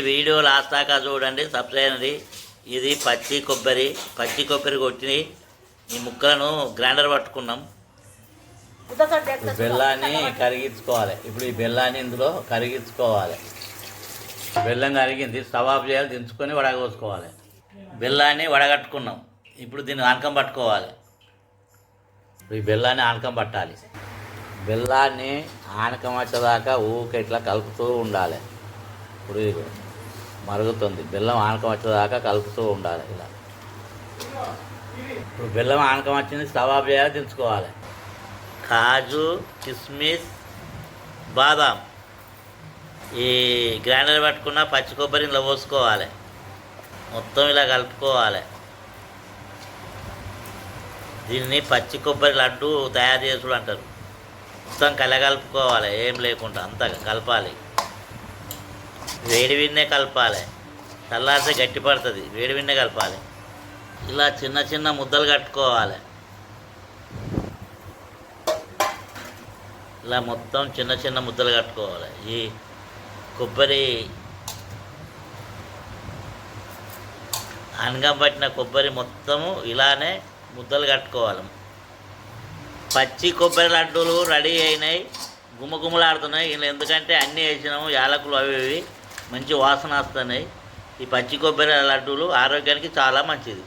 ఈ video last దాకా చూడండి సబ్స్క్రైబ్ ఇది పచ్చి కొబ్బరి పచ్చి కొబ్బరి కొట్టి ఈ ముక్కలను గ్రైండర్ పట్టుకున్నాం. బెల్లాన్ని కరిగించుకోవాలి. ఇప్పుడు ఈ బెల్లాన్ని ఇందులో కరిగించుకోవాలి. బెల్లం కరిగింది సవాబ్ చేయాలి దించుకొని వడగోసుకోవాలి. బెల్లాన్ని వడగట్టుకున్నాం. ఇప్పుడు దీన్ని ఆనకం పట్టుకోవాలి. ఇప్పుడు ఈ బెల్లాన్ని ఆనకం పట్టాలి. బెల్లాన్ని ఆనకం వచ్చేదాకా ఊకెట్లా ఇట్లా కలుపుతూ ఉండాలి. ఇప్పుడు ఇది మరుగుతుంది. బెల్లం ఆనకం వచ్చేదాకా కలుపుతూ ఉండాలి ఇలా. ఇప్పుడు బెల్లం ఆనకం వచ్చింది స్టవ్ చేయాలి దించుకోవాలి. కాజు కిస్మిస్ బాదాం. ఈ గ్రైండర్ పట్టుకున్న పచ్చి కొబ్బరి ఇలా పోసుకోవాలి. మొత్తం ఇలా కలుపుకోవాలి. దీన్ని పచ్చి కొబ్బరి లడ్డు తయారు చేసుడు అంటారు. మొత్తం కలగలుపుకోవాలి ఏం లేకుండా అంతా కలపాలి. వేడి విన్నే కలపాలి. చల్లారితే గట్టి పడుతుంది వేడి విన్నే కలపాలి. ఇలా చిన్న చిన్న ముద్దలు కట్టుకోవాలి. ఇలా మొత్తం చిన్న చిన్న ముద్దలు కట్టుకోవాలి. ఈ కొబ్బరి అనగం పట్టిన కొబ్బరి మొత్తము ఇలానే ముద్దలు కట్టుకోవాలి. పచ్చి కొబ్బరి లడ్డూలు రెడీ అయినాయి గుమ్మగుమ్మలాడుతున్నాయి ఇలా ఎందుకంటే అన్నీ వేసినాము యాలకులు అవి ఇవి. మంచి వాసన వస్తున్నాయి. ఈ పచ్చి కొబ్బరి లడ్డూలు ఆరోగ్యానికి చాలా మంచిది.